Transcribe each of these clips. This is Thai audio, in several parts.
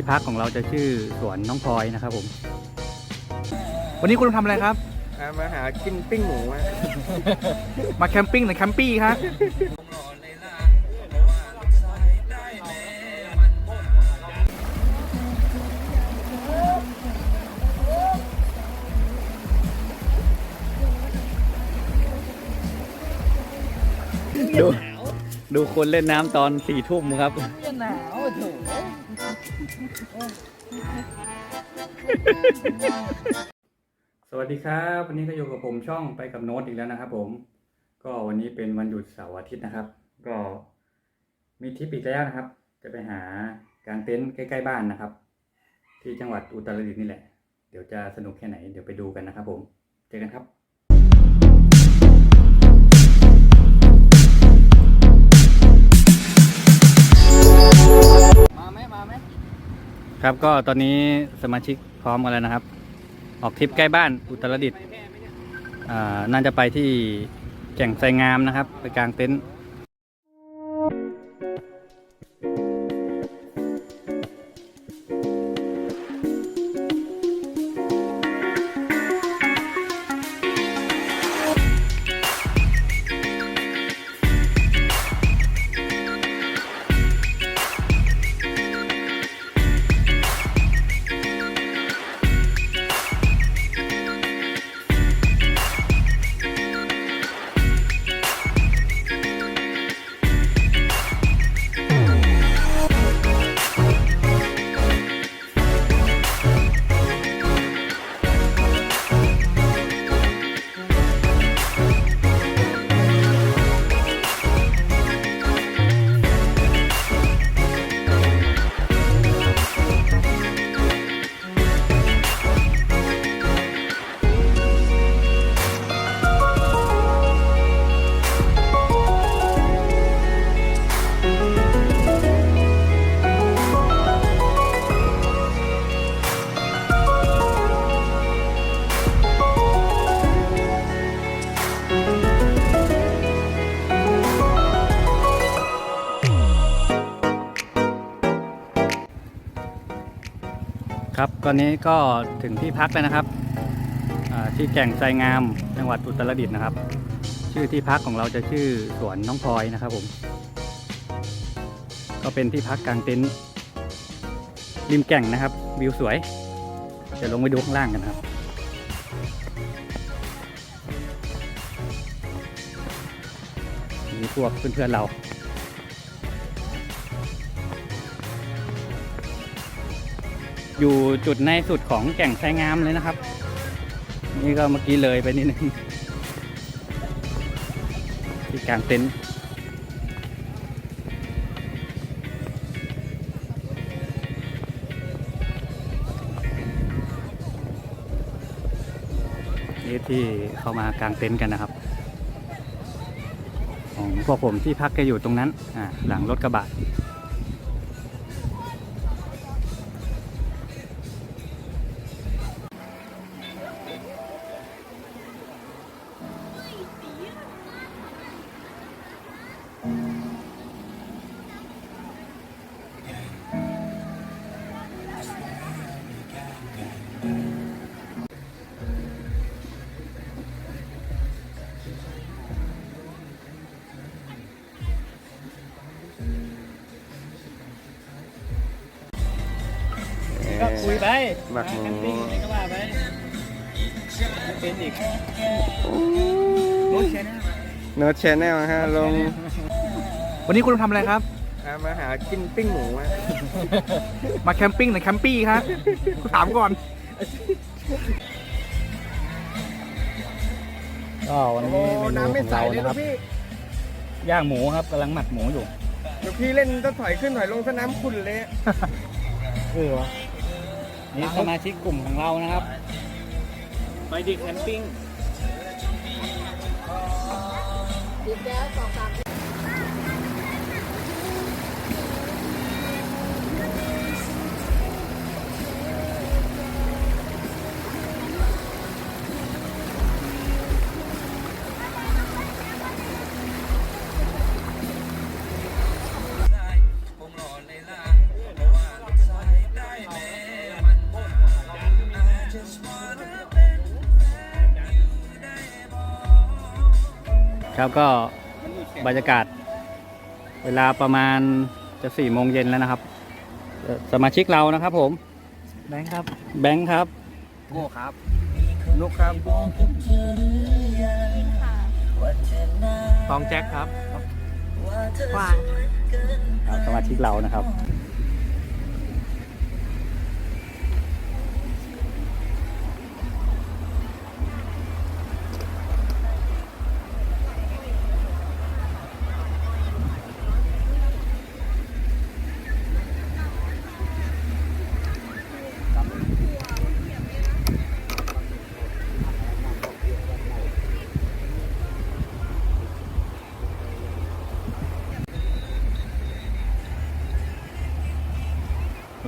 ที่พักของเราจะชื่อสวนน้องพลอยนะครับผม วันนี้คุณทำอะไรครับ อ่ามาหากินปิ้งหมูอะมาแคมปิ้งหรือแคมปี้ครับดูดูคนเล่นน้ำตอนสี่ทุ่มครับจะหนาวอะโถ สวัสดีครับ วันนี้ก็อยู่กับผมช่องไปกับโน้ตอีกแล้วนะครับผม ก็วันนี้เป็นวันหยุดเสาร์อาทิตย์นะครับ ก็มีทริปอีกแล้วนะครับ จะไปหากางเต็นท์ใกล้ๆบ้านนะครับ ที่จังหวัดอุตรดิตถ์นี่แหละ เดี๋ยวจะสนุกแค่ไหน เดี๋ยวไปดูกันนะครับผม เจอกันครับ ครับก็ตอนนี้สมาชิกพร้อมกันแล้วนะครับ ออกทริปใกล้บ้านอุตรดิตถ์น่าจะไปที่แก่งไซงามนะครับ ไปกลางเต็นท์ อนนี้ก็ถึงที่พักแล้วนะครับที่แก่งไทรงามจังหวัดอุตรดิตถ์นะครับ ชื่อที่พักของเราจะชื่อสวนน้องพลอยนะครับผม ก็เป็นที่พักกลางเต็นท์ริมแก่งนะครับ วิวสวยเดี๋ยวลงไปดูข้างล่างกันครับมีพวกเพื่อนๆเรา อยู่จุดในสุดของแก่งไทรงามเลยนะครับ นี่ก็เมื่อกี้เลยไปนิดนึงที่กลางเต็นท์นี่ที่เข้ามากางเต็นท์กันนะครับ ของพวกผมที่พักก็อยู่ตรงนั้น หลังรถกระบะ คุยไปหมักหมูแคมปิ้งอะไรก็ว่าไปไม่เป็นอีกรถเชนโน้ตแชนแนลฮะลง วันนี้คุณทำอะไรครับอ่ามาหากินปิ้งหมูอะมาแคมปิ้งหรือแคมปี้ครับคุณถามก่อนก็วันนี้เมนูของเรานะครับย่างหมูครับกำลังหมักหมูอยู่เดี๋ยวพี่เล่นต้องถอยขึ้นถอยลงสนามคุณเลยอะเออวะ นี่สมาชิกกลุ่มของเรานะครับ ไปดิแคมปิ้งดีแล้วสองสาม ครับก็บรรยากาศ เวลาประมาณจะสี่โมงเย็นแล้วนะครับเอ่อสมาชิกเรานะครับผม แบงค์ครับ แบงค์ครับโก้ครับนุกครับตองแจ็คครับกวางครับสมาชิกเรานะครับ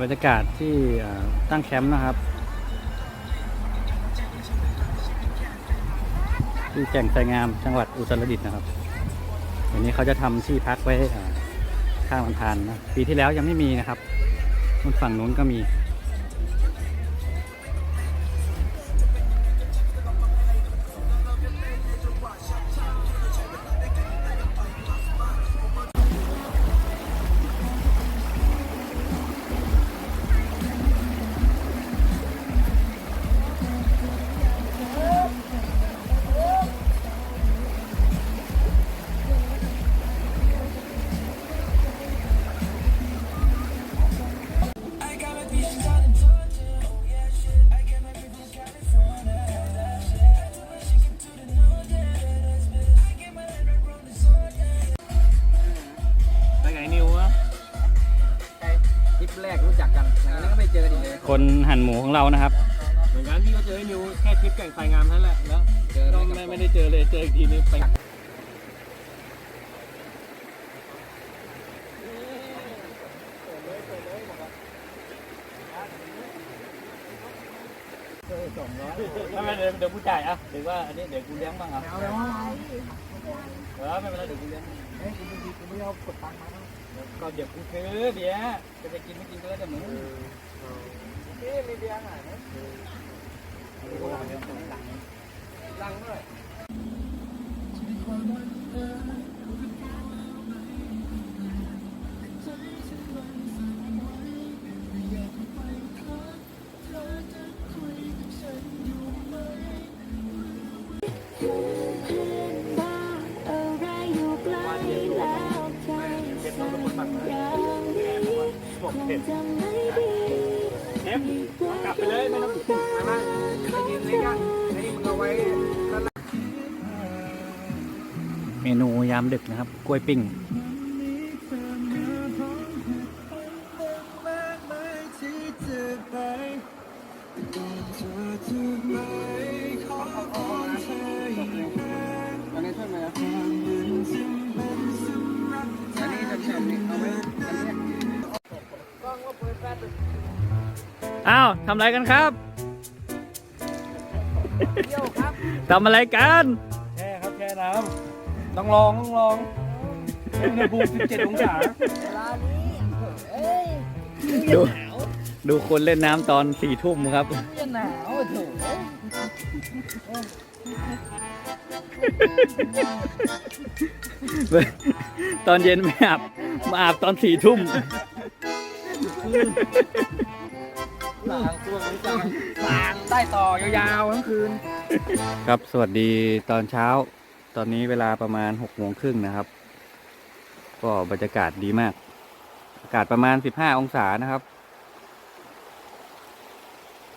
บรรยากาศที่ตั้งแคมป์นะครับ ที่แก่งไทรงามจังหวัดอุตรดิตถ์นะครับวันนี้เขาจะทำที่พักไว้ข้างลำธารนะปีที่แล้วยังไม่มีนะครับบนฝั่งนู้นก็มี มูของเรานะครับ เหมือนกันพี่ก็เจอไอ้นิวแค่คลิปแก่งไฟงามเท่านั้นแหละแล้วเจอก็ไม่ไม่ได้เจอเลยเจออีกทีนึงไปไม่เป็นไรเดี๋ยวเดี๋ยวกูจ่ายอะหรือว่าอันนี้เดี๋ยวกูเลี้ยงบ้างอะเออไม่เป็นไรเดี๋ยวกูเลี้ยงเฮ้ยกูไม่ดีกูไม่เอากดตังค์มาก็เดี๋ยวกูซื้อเบียร์จะไปกินไม่กินก็แล้วแต่มึง นี่มีเบียร์หน่อยไหมลังด้วย ยามดึกนะครับ กล้วยปิ้งอันนี้ช่วยไหมอะอันนี้จะแช่นี่เอาไว้อันนี้อ้าวทำอะไรกันครับทำอะไรกัน ต้องลองต้องลองอุณหภูมิ17องศาเวลานี้เอ้ยดูดูคนเล่นน้ำตอนสี่ทุ่มครับ จะหนาวโถูกตอนเย็นไม่อาบมาอาบตอนสี่ทุ่มต่างตัวเหมือนกันต่างได้ต่อยาวๆทั้งคืน ครับสวัสดีตอนเช้า ตอนนี้เวลาประมาณหกโมงครึ่งนะครับ ก็บรรยากาศดีมาก อากาศประมาณสิบห้าองศานะครับ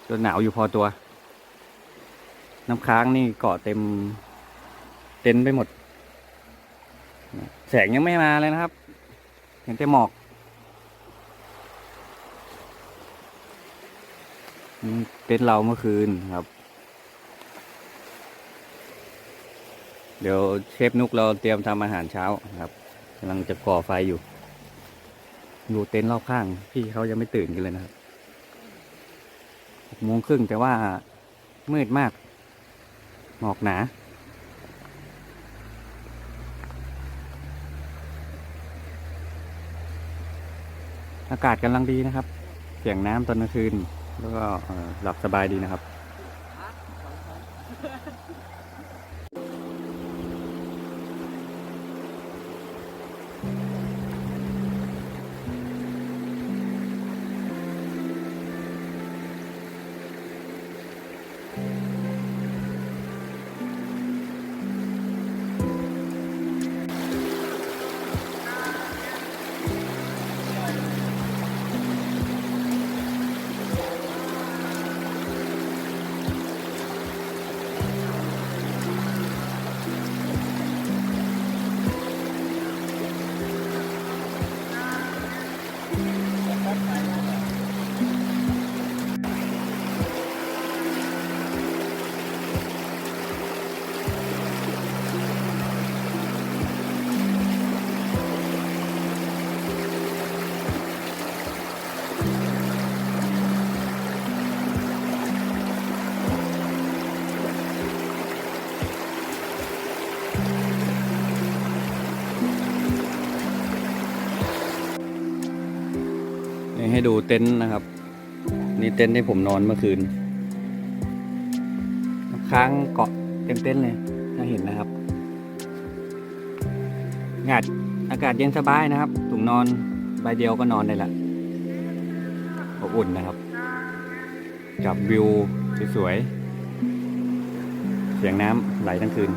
จนหนาวอยู่พอตัว น้ำค้างนี่เกาะเต็ม เต็นท์ไปหมด แสงยังไม่มาเลยนะครับ เห็นแต่หมอกเต็นท์เราเมื่อคืนครับ เดี๋ยวเชฟนุกเราเตรียมทำอาหารเช้าครับกำลังจะก่อไฟอยู่อยู่เต็นท์รอบข้าง พี่เขายังไม่ตื่นกันเลยนะครับหกโมงครึ่งแต่ว่ามืดมาก หมอกหนา อากาศกำลังดีนะครับ เสียงน้ำตอนกลางคืน แล้วก็หลับสบายดีนะครับ ให้ดูเต็นท์นะครับ นี่เต็นท์ที่ผมนอนเมื่อคืน ค้างเกาะเต็มเต็นท์เลยน่าเห็นนะครับอากาศอากาศเย็นสบายนะครับถุงนอนใบเดียวก็นอนได้ละอบอุ่นนะครับกับวิวสวยๆเสียงน้ำไหลทั้งคืน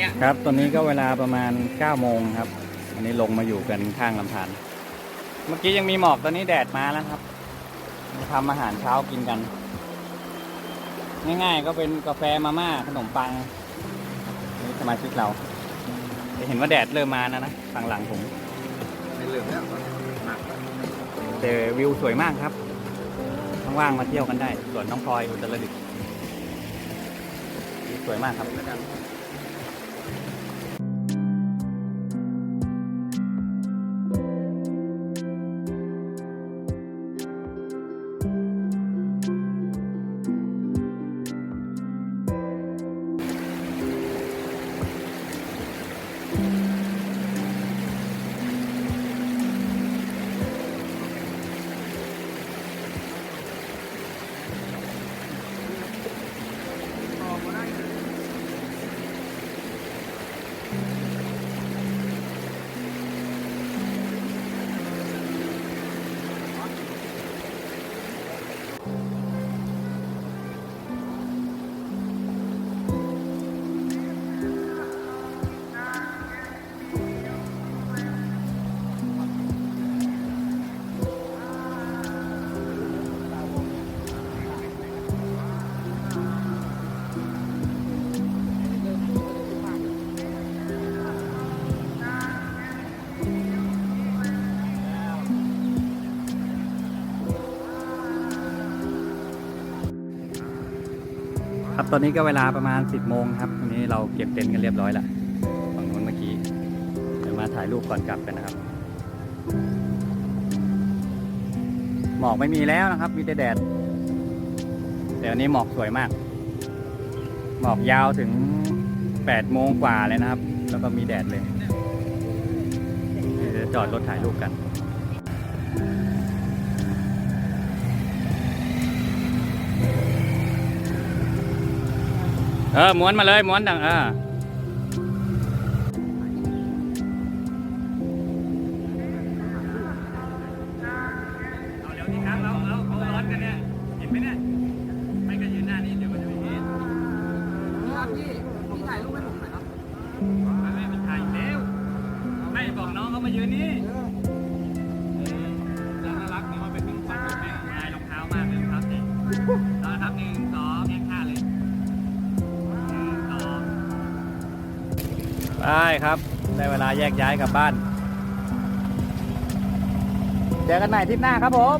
เนี่ยครับ ตอนนี้ก็เวลาประมาณ9โมงครับ อันนี้ลงมาอยู่กันข้างลำธารเมื่อกี้ยังมีหมอกตอนนี้แดดมาแล้วครับมาทำอาหารเช้ากินกัน ง่ายๆ ก็เป็นกาแฟมาม่าขนมปังนี่สมาชิกเราจะเห็นว่าแดดเริ่มมาแล้วนะฝั่งหลังผมไม่เหลือแล้วหนักแต่วิวสวยมากครับว่างๆมาเที่ยวกันได้สวนน้องพลอยอุตรดิตถ์สวยมากครับ ตอนนี้ก็เวลาประมาณ 10 โมงครับวันนี้เราเก็บเต็นท์กันเรียบร้อยแล้วฝั่งนู้นเมื่อกี้ เดี๋ยวมาถ่ายรูปก่อนกลับกันนะครับ หมอกไม่มีแล้วนะครับ มีแต่แดด แต่วันนี้หมอกสวยมาก หมอกยาวถึง 8 โมงกว่าเลยนะครับ แล้วก็มีแดดเลยเดี๋ยวจอดรถถ่ายรูปกัน เออม้วนมาเลยม้วนดังเออ ได้ครับ ได้เวลาแยกย้ายกลับบ้าน เจอกันใหม่ทริปหน้าครับผม